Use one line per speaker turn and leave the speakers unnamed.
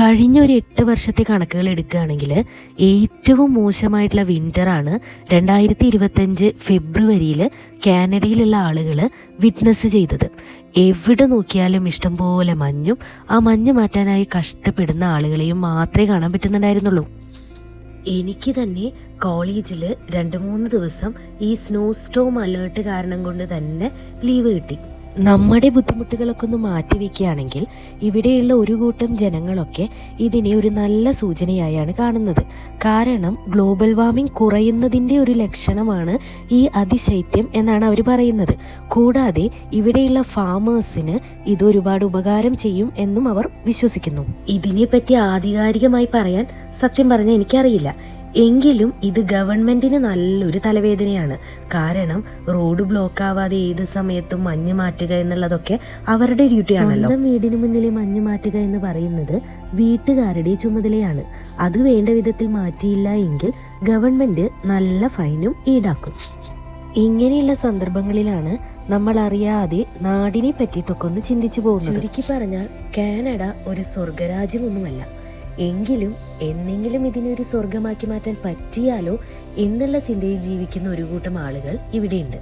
കഴിഞ്ഞ ഒരു എട്ട് വർഷത്തെ കണക്കുകൾ എടുക്കുകയാണെങ്കിൽ ഏറ്റവും മോശമായിട്ടുള്ള വിന്ററാണ് രണ്ടായിരത്തി ഇരുപത്തഞ്ച് ഫെബ്രുവരിയിൽ കാനഡയിലുള്ള ആളുകൾ വിറ്റ്നസ് ചെയ്തത്. എവിടെ നോക്കിയാലും ഇഷ്ടംപോലെ മഞ്ഞും ആ മഞ്ഞ് മാറ്റാനായി കഷ്ടപ്പെടുന്ന ആളുകളെയും മാത്രമേ കാണാൻ പറ്റുന്നുണ്ടായിരുന്നുള്ളൂ. എനിക്ക് തന്നെ കോളേജിൽ രണ്ട് മൂന്ന് ദിവസം ഈ സ്നോ സ്റ്റോം അലേർട്ട് കാരണം കൊണ്ട് തന്നെ ലീവ് കിട്ടി. നമ്മുടെ ബുദ്ധിമുട്ടുകളൊക്കെ ഒന്ന് മാറ്റിവെക്കുകയാണെങ്കിൽ ഇവിടെയുള്ള ഒരു കൂട്ടം ജനങ്ങളൊക്കെ ഇതിനെ ഒരു നല്ല സൂചനയായാണ് കാണുന്നത്. കാരണം ഗ്ലോബൽ വാർമിംഗ് കുറയുന്നതിന്റെ ഒരു ലക്ഷണമാണ് ഈ അതിശൈത്യം എന്നാണ് അവർ പറയുന്നത്. കൂടാതെ ഇവിടെയുള്ള ഫാമേഴ്സിന് ഇത് ഒരുപാട് ഉപകാരം ചെയ്യും എന്നും അവർ വിശ്വസിക്കുന്നു. ഇതിനെപ്പറ്റി ആധികാരികമായി പറയാൻ സത്യം പറഞ്ഞാൽ എനിക്കറിയില്ല. എങ്കിലും ഇത് ഗവൺമെന്റിന് നല്ലൊരു തലവേദനയാണ്. കാരണം റോഡ് ബ്ലോക്ക് ആവാതെ ഏത് സമയത്തും മഞ്ഞ് മാറ്റുക എന്നുള്ളതൊക്കെ അവരുടെ ഡ്യൂട്ടിയാണല്ലോ. സ്വന്തം വീടിന് മുന്നിലെ മഞ്ഞ് മാറ്റുക എന്ന് പറയുന്നത് വീട്ടുകാരുടെ ചുമതലയാണ്. അത് വേണ്ട വിധത്തിൽ മാറ്റിയില്ല എങ്കിൽ ഗവൺമെന്റ് നല്ല ഫൈനും ഈടാക്കും. ഇങ്ങനെയുള്ള സന്ദർഭങ്ങളിലാണ് നമ്മൾ അറിയാതെ നാടിനെ പറ്റിയിട്ടൊക്കെ ഒന്ന് ചിന്തിച്ചു പോകുന്നത്. ചുരുക്കി പറഞ്ഞാൽ കാനഡ ഒരു സ്വർഗരാജ്യമൊന്നുമല്ല. എങ്കിലും എന്നെങ്കിലും ഇതിനെ ഒരു സ്വർഗമാക്കി മാറ്റാൻ പറ്റിയാലോ എന്നുള്ള ചിന്തയിൽ ജീവിക്കുന്ന ഒരു കൂട്ടം ആളുകൾ ഇവിടെയുണ്ട്.